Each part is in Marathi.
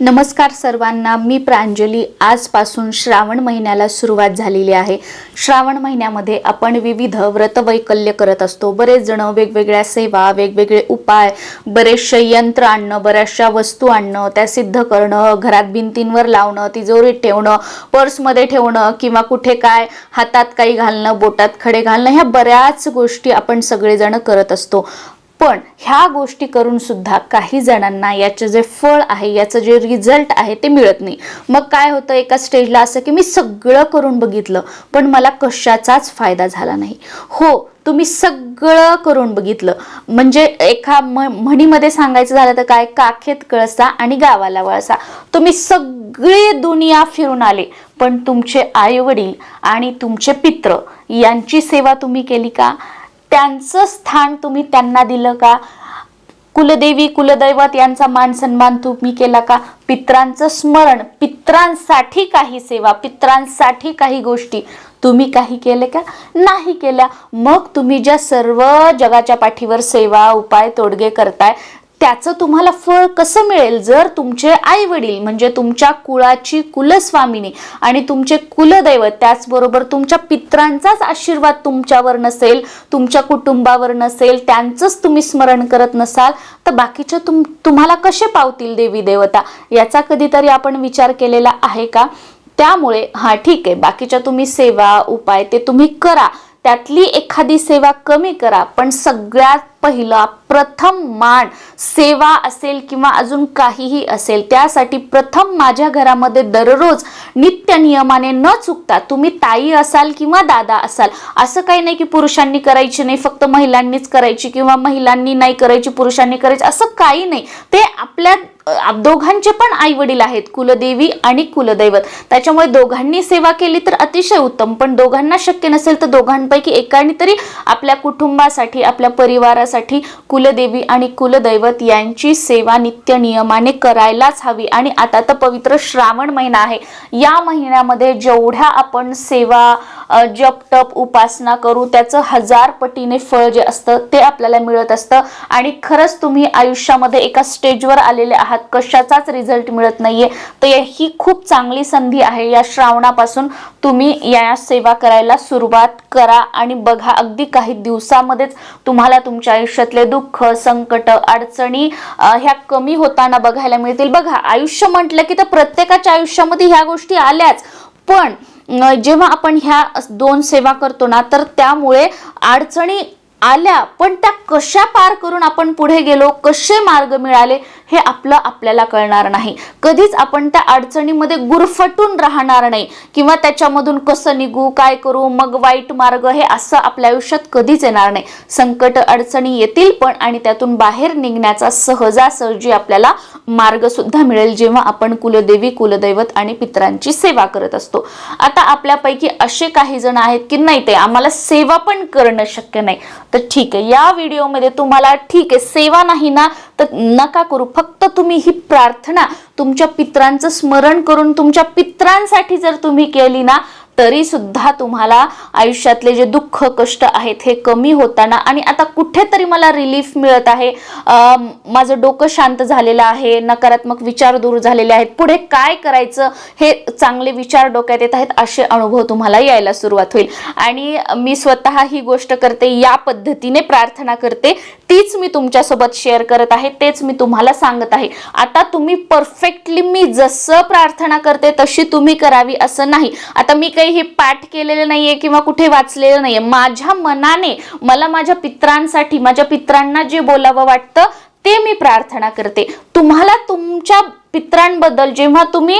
नमस्कार सर्वांना मी प्रांजली. आजपासून श्रावण महिन्याला सुरुवात झालेली आहे. श्रावण महिन्यामध्ये आपण विविध व्रतवैकल्य करत असतो. बरेच जण वेगवेगळ्या सेवा वेगवेगळे उपाय बरेचसे यंत्र आणणं बऱ्याचशा वस्तू आणणं त्या सिद्ध करणं घरात भिंतींवर लावणं तिजोरीत ठेवणं पर्समध्ये ठेवणं किंवा कुठे काय हातात काही घालणं बोटात खडे घालणं ह्या बऱ्याच गोष्टी आपण सगळेजण करत असतो. पण ह्या गोष्टी करून सुद्धा काही जणांना याचं जे फळ आहे याचं जे रिझल्ट आहे ते मिळत नाही. मग काय होतं एका स्टेजला असं की मी सगळं करून बघितलं पण मला कशाचाच फायदा झाला नाही. हो तुम्ही सगळं करून बघितलं. म्हणजे एका म म्हणीमध्ये सांगायचं झालं तर काय? काखेत कळसा आणि गावाला वळसा. तुम्ही सगळी दुनिया फिरून आले पण तुमचे आई वडील आणि तुमचे पित्र यांची सेवा तुम्ही केली का? त्यांचं स्थान तुम्ही त्यांना दिलं का? कुलदेवी कुलदैवत यांचा मान सन्मान तुम्ही केला का? पित्रांचं स्मरण पित्रांसाठी काही सेवा पित्रांसाठी काही गोष्टी तुम्ही काही केले का? नाही केल्या. मग तुम्ही ज्या सर्व जगाच्या पाठीवर सेवा उपाय तोडगे करताय त्याचं तुम्हाला फळ कसं मिळेल? जर तुमचे आई वडील म्हणजे तुमच्या कुळाची कुलस्वामिनी आणि तुमचे कुलदैवत त्याचबरोबर तुमच्या पित्रांचाच आशीर्वाद तुमच्यावर नसेल तुमच्या कुटुंबावर नसेल त्यांचंच तुम्ही स्मरण करत नसाल तर बाकीचे तुम तुम्हाला कसे पावतील देवी देवता? याचा कधीतरी आपण विचार केलेला आहे का? त्यामुळे हा ठीक आहे. बाकीच्या तुम्ही सेवा उपाय ते तुम्ही करा. त्यातली एखादी सेवा कमी करा पण सगळ्यात पहिला प्रथम मान सेवा असेल किंवा अजून काहीही असेल त्यासाठी प्रथम माझ्या घरामध्ये दररोज नित्य नियमाने न चुकता तुम्ही ताई असाल किंवा दादा असाल असं काही नाही की पुरुषांनी करायची नाही फक्त महिलांनीच करायची किंवा महिलांनी नाही करायची पुरुषांनी करायची असं काही नाही. ते आपल्या दोघांचे पण आई वडील आहेत कुलदेवी आणि कुलदैवत. त्याच्यामुळे दोघांनी सेवा केली तर अतिशय उत्तम पण दोघांना शक्य नसेल तर दोघांपैकी एकाने तरी आपल्या कुटुंबासाठी आपल्या परिवारासाठी कुलदेवी आणि कुलदैवत यांची सेवा नित्य नियमाने करायलाच हवी. आणि आता तर पवित्र श्रावण महिना आहे. या महिन्यामध्ये जेवढ्या आपण सेवा जप तप उपासना करू त्याचं हजार पटीने फळ जे असतं ते आपल्याला मिळत असतं. आणि खरंच तुम्ही आयुष्यामध्ये एका स्टेजवर आलेले आहात कशाचाच रिझल्ट मिळत नाहीये. तर ही खूप चांगली संधी आहे. या श्रावणापासून तुम्ही या सेवा करायला सुरुवात करा आणि बघा अगदी काही दिवसामध्येच तुम्हाला तुमच्या आयुष्यातले दुःख संकट अडचणी ह्या कमी होताना बघायला मिळतील. बघा आयुष्य म्हटलं की तर प्रत्येकाच्या आयुष्यामध्ये ह्या गोष्टी आल्याच. पण जेव्हा आपण ह्या दोन सेवा करतो ना तर त्यामुळे अडचणी आल्या पण त्या कशा पार करून आपण पुढे गेलो कसे मार्ग मिळाले हे आपलं आपल्याला कळणार नाही. कधीच आपण त्या अडचणीमध्ये गुरफटून राहणार नाही. किंवा त्याच्यामधून कसं निघू काय करू मग वाईट मार्ग हे असं आपल्या आयुष्यात कधीच येणार नाही. संकट अडचणी येतील पण आणि त्यातून बाहेर निघण्याचा सहजासहजी आपल्याला मार्ग सुद्धा मिळेल जेव्हा आपण कुलदेवी कुलदैवत आणि पितरांची सेवा करत असतो. आता आपल्यापैकी असे काही जण आहेत की नाही ते आम्हाला सेवा पण करणं शक्य नाही. तर ठीक आहे या व्हिडिओमध्ये तुम्हाला ठीक आहे सेवा नाही ना तर नका करू. फक्त तुम्ही ही प्रार्थना तुमच्या पित्रांचं स्मरण करून तुमच्या पित्रांसाठी जर तुम्ही केली ना तरी सुद्धा तुम्हाला आयुष्यातले जे दुःख कष्ट आहेत हे कमी होताना आणि आता कुठेतरी मला रिलीफ मिळत आहे. माझं डोकं शांत झालेलं आहे नकारात्मक विचार दूर झालेले आहेत. पुढे काय करायचं हे चांगले विचार डोक्यात येत आहेत असे अनुभव तुम्हाला यायला सुरुवात होईल. आणि मी स्वतः ही गोष्ट करते या पद्धतीने प्रार्थना करते. तीच मी तुमच्यासोबत शेअर करत आहे तेच मी तुम्हाला सांगत आहे. आता तुम्ही परफेक्टली मी जसं प्रार्थना करते तशी तुम्ही करावी असं नाही. आता मी काही हे पाठ केलेलं नाहीये किंवा कुठे वाचलेलं नाहीये. माझ्या मनाने मला माझ्या पित्रांसाठी माझ्या पित्रांना जे बोलावं वाटतं ते मी प्रार्थना करते. तुम्हाला तुमच्या पित्रांबद्दल जेव्हा तुम्ही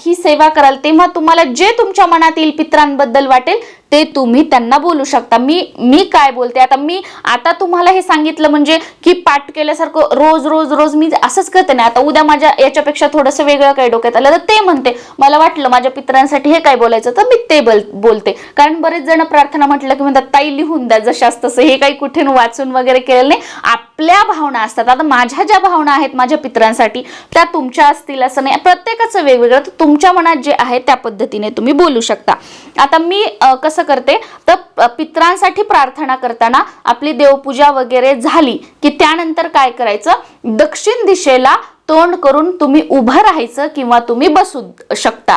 ही सेवा कराल तेव्हा तुम्हाला जे तुमच्या मनात येईल पित्रांबद्दल वाटेल ते तुम्ही त्यांना बोलू शकता. मी मी काय बोलते? आता मी आता तुम्हाला हे सांगितलं म्हणजे की पाठ केल्यासारखं रोज रोज रोज मी असंच करते नाही आता उद्या माझ्या याच्यापेक्षा थोडंसं वेगळं काय डोक्यात आलं तर ते म्हणते. मला वाटलं माझ्या पित्रांसाठी हे काय बोलायचं तर मी ते बोल बोलते. कारण बरेच जण प्रार्थना म्हटलं की म्हणतात ताई लिहून द्या जशास तसं. हे काही कुठे वाचून वगैरे केलेलं नाही. आपल्या भावना असतात. आता माझ्या ज्या भावना आहेत माझ्या पित्रांसाठी त्या तुमच्या असतील असं नाही. प्रत्येकाचं वेगवेगळं. तर तुमच्या मनात जे आहे त्या पद्धतीने तुम्ही बोलू शकता. आता मी कसं कसं करते. तर पित्रांसाठी प्रार्थना करताना आपली देवपूजा वगैरे झाली की त्यानंतर काय करायचं? दक्षिण दिशेला तोंड करून तुम्ही उभं राहायचं किंवा तुम्ही बसू शकता.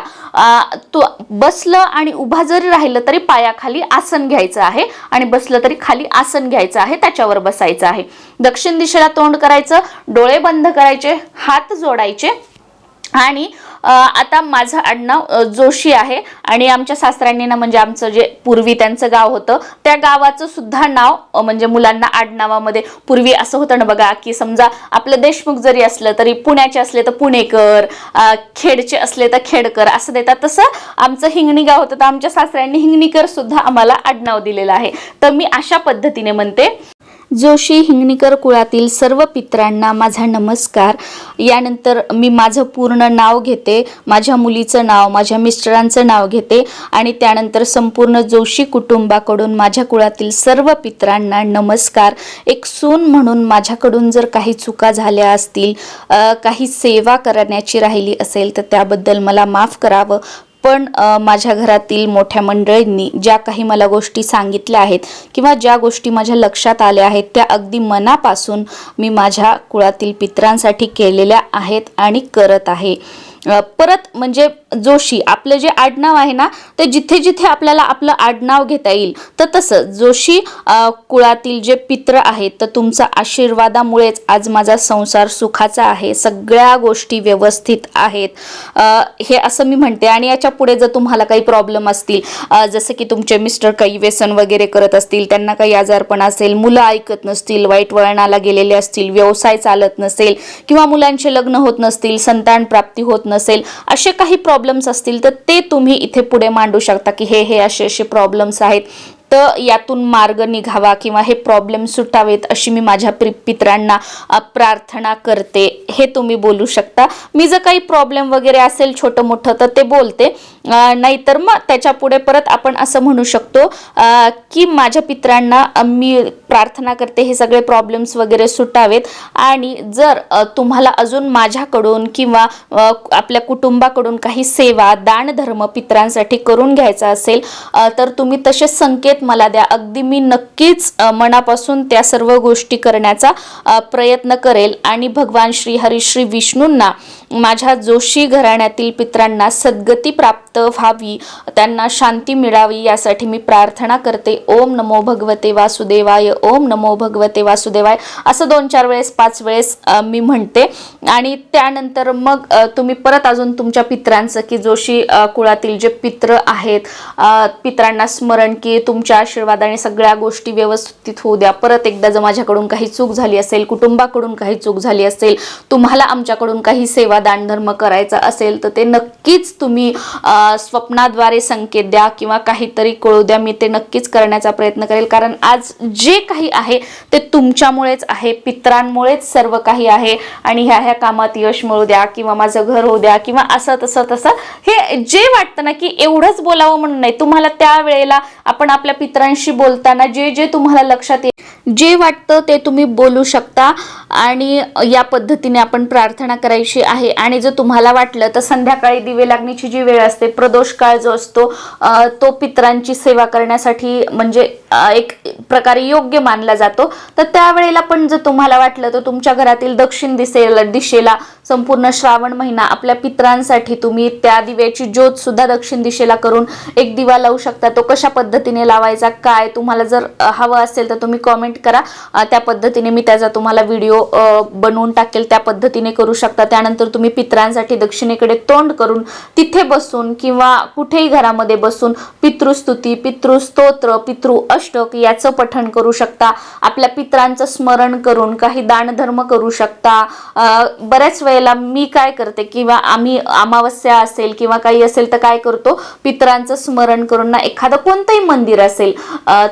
तो बसलं आणि उभा जरी राहिलं तरी पायाखाली आसन घ्यायचं आहे आणि बसलं तरी खाली आसन घ्यायचं आहे त्याच्यावर बसायचं आहे. दक्षिण दिशेला तोंड करायचं डोळे बंद करायचे हात जोडायचे आणि आता माझं आडनाव जोशी आहे आणि आमच्या सासऱ्यांनी ना म्हणजे आमचं जे पूर्वी त्यांचं गाव होतं त्या गावाचं सुद्धा नाव म्हणजे मुलांना आडनावामध्ये पूर्वी असं होतं ना बघा की समजा आपलं देशमुख जरी असलं तरी पुण्याचे असले तर पुणेकर खेडचे असले तर खेडकर असं देतात. तसं आमचं हिंगणी गाव होतं तर आमच्या सासऱ्यांनी हिंगणीकर सुद्धा आम्हाला आडनाव दिलेलं आहे. तर मी अशा पद्धतीने म्हणते. जोशी हिंगणीकर कुळातील सर्व पित्रांना माझा नमस्कार. यानंतर मी माझं पूर्ण नाव घेते माझ्या मुलीचं नाव माझ्या मिस्टरांचं नाव घेते आणि त्यानंतर संपूर्ण जोशी कुटुंबाकडून माझ्या कुळातील सर्व पित्रांना नमस्कार. एक सून म्हणून माझ्याकडून जर काही चुका झाल्या असतील काही सेवा करण्याची राहिली असेल तर त्याबद्दल मला माफ करावं. पण माझ्या घरातील मोठ्या मंडळींनी ज्या काही मला गोष्टी सांगितल्या आहेत किंवा ज्या गोष्टी माझ्या लक्षात आल्या आहेत त्या अगदी मनापासून मी माझ्या कुळातील पित्रांसाठी केलेल्या आहेत आणि करत आहे. परत म्हणजे जोशी आपलं जे आडनाव आहे ना ते जिथे जिथे आपल्याला आपलं आडनाव घेता येईल तर तसं जोशी कुळातील जे पित्र आहेत तर तुमचा आशीर्वादामुळेच आज माझा संसार सुखाचा आहे सगळ्या गोष्टी व्यवस्थित आहेत. हे असं मी म्हणते. आणि याच्यापुढे जर तुम्हाला काही प्रॉब्लेम असतील जसं की तुमचे मिस्टर काही व्यसन वगैरे करत असतील त्यांना काही आजारपण असेल मुलं ऐकत नसतील वाईट वळणाला गेलेले असतील व्यवसाय चालत नसेल किंवा मुलांचे लग्न होत नसतील संतान प्राप्ती होत नसेल असे काही प्रॉब्लेम प्रॉब्लेम्स असतील तर ते तुम्ही इथे पुढे मांडू शकता की हे हे असे असे प्रॉब्लेम्स आहेत. यातून मार्ग निघावा किंवा हे प्रॉब्लेम सुटावेत अशी मी माझ्या पित्रांना प्रार्थना करते. हे तुम्ही बोलू शकता. मी जर काही प्रॉब्लेम वगैरे असेल छोटं मोठं तर ते बोलते. नाहीतर मग त्याच्या पुढे परत आपण असं म्हणू शकतो की माझ्या पित्रांना मी प्रार्थना करते हे सगळे प्रॉब्लेम्स वगैरे सुटावेत. आणि जर तुम्हाला अजून माझ्याकडून किंवा आपल्या कुटुंबाकडून काही सेवा दानधर्म पित्रांसाठी करून घ्यायचा असेल तर तुम्ही तसे संकेत मला द्या. अगदी मी नक्कीच मनापासून त्या सर्व गोष्टी करण्याचा प्रयत्न करेल. आणि भगवान श्री हरिश्री विष्णूंना माझ्या जोशी घराण्यातील पित्रांना सद्गती प्राप्त व्हावी त्यांना शांती मिळावी यासाठी मी प्रार्थना करते. ओम नमो भगवते वासुदेवाय ओम नमो भगवते वासुदेवाय. असं दोन चार वेळेस पाच वेळेस मी म्हणते. आणि त्यानंतर मग तुम्ही परत अजून तुमच्या पित्रांचं की जोशी कुळातील जे पित्र आहेत पित्रांना स्मरण की तुमच्या आशीर्वादाने सगळ्या गोष्टी व्यवस्थित होऊ द्या. परत एकदा जर माझ्याकडून काही चूक झाली असेल कुटुंबाकडून काही चूक झाली असेल तुम्हाला आमच्याकडून काही सेवा दानधर्म करायचा असेल तर ते नक्कीच तुम्ही स्वप्नाद्वारे संकेत द्या किंवा काहीतरी कळू द्या. मी ते नक्कीच करण्याचा प्रयत्न करेल. कारण आज जे काही आहे ते तुमच्यामुळेच आहे पित्रांमुळेच सर्व काही आहे. आणि ह्या ह्या कामात यश मिळू द्या किंवा माझं घर होऊ द्या किंवा असं तसं तसं. हे जे वाटतं ना की एवढंच बोलावं म्हणून नाही. तुम्हाला त्या वेळेला आपण आपल्या पित्रांशी बोलताना जे जे तुम्हाला लक्षात येईल जे वाटतं ते तुम्ही बोलू शकता. आणि या पद्धतीने आपण प्रार्थना करायची आहे. आणि जर तुम्हाला वाटलं तर संध्याकाळी दिवे लागण्याची जी वेळ असते प्रदोष काळ जो असतो तो पित्रांची सेवा करण्यासाठी म्हणजे एक प्रकारे योग्य मानला जातो. तर त्यावेळेला पण जर तुम्हाला वाटलं तर तुमच्या घरातील दक्षिण दिशेला दिशेला संपूर्ण श्रावण महिना आपल्या पित्रांसाठी तुम्ही त्या दिव्याची ज्योत सुद्धा दक्षिण दिशेला करून एक दिवा लावू शकता. तो कशा पद्धतीने लावायचा काय तुम्हाला जर हवं असेल तर तुम्ही कॉमेंट करा. त्या पद्धतीने मी त्याचा तुम्हाला व्हिडिओ बनवून टाकेल. त्या पद्धतीने करू शकता. त्यानंतर तुम्ही पित्रांसाठी दक्षिणेकडे तोंड करून तिथे बसून किंवा कुठेही घरामध्ये बसून पितृस्तुती पितृस्तोत्र पितृ अष्टक याचं पठण करू शकता. आपल्या पित्रांचं स्मरण करून काही दानधर्म करू शकता. बऱ्याच वेळेला मी काय करते किंवा आम्ही अमावस्या असेल किंवा काही असेल तर काय करतो? पित्रांचं स्मरण करून ना एखादं कोणतंही मंदिर असेल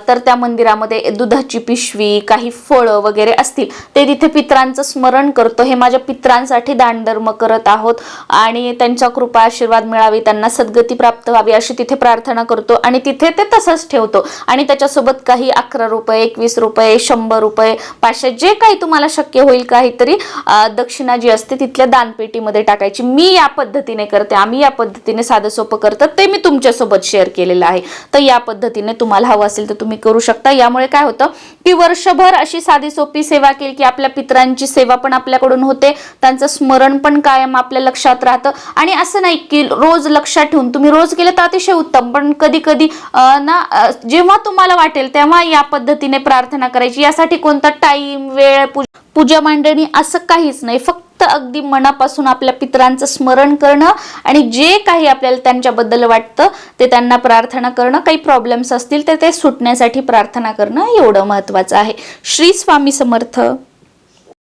तर त्या मंदिरामध्ये दुधाची पिशवी काही फळं वगैरे असतील ते तिथे पित्रांचं स्मरण करतो. हे माझ्या पित्रांसाठी दानधर्म करत आहोत आणि त्यांच्या कृपा आशीर्वाद मिळावी त्यांना सद्गती प्राप्त व्हावी अशी तिथे प्रार्थना करतो आणि तिथे ते तसंच ठेवतो. आणि त्याच्यासोबत काही अकरा रुपये एकवीस रुपये शंभर रुपये पाचशे जे काही तुम्हाला शक्य होईल काहीतरी दक्षिणा जी असते ती तिथल्या दानपेटीमध्ये टाकायची. मी या पद्धतीने करते. आम्ही या पद्धतीने साधं सोपं करतं. ते मी तुमच्यासोबत शेअर केलेलं आहे. तर या पद्धतीने तुम्हाला हवं असेल तर तुम्ही करू शकता. यामुळे काय होतं की वर्षभर अशी साधी सोपी सेवा केली की आपल्या पितरांची सेवा पण आपल्याकडून होते. त्यांचं स्मरण पण कायम आपल्या लक्षात राहतं. आणि असं नाही की रोज लक्षात ठेवून तुम्ही रोज केलं तर अतिशय उत्तम. पण कधी कधी ना जेव्हा तुम्हाला वाटेल तेव्हा या पद्धतीने प्रार्थना करायची. यासाठी कोणता टाईम वेळ पूजा मांडणी असं काहीच नाही. फक्त फक्त अगदी मनापासून आपल्या पितरांचं स्मरण करणं आणि जे काही आपल्याला त्यांच्याबद्दल वाटतं ते त्यांना प्रार्थना करणं काही प्रॉब्लेम्स असतील तर ते सुटण्यासाठी प्रार्थना करणं एवढं महत्त्वाचं आहे. श्री स्वामी समर्थ.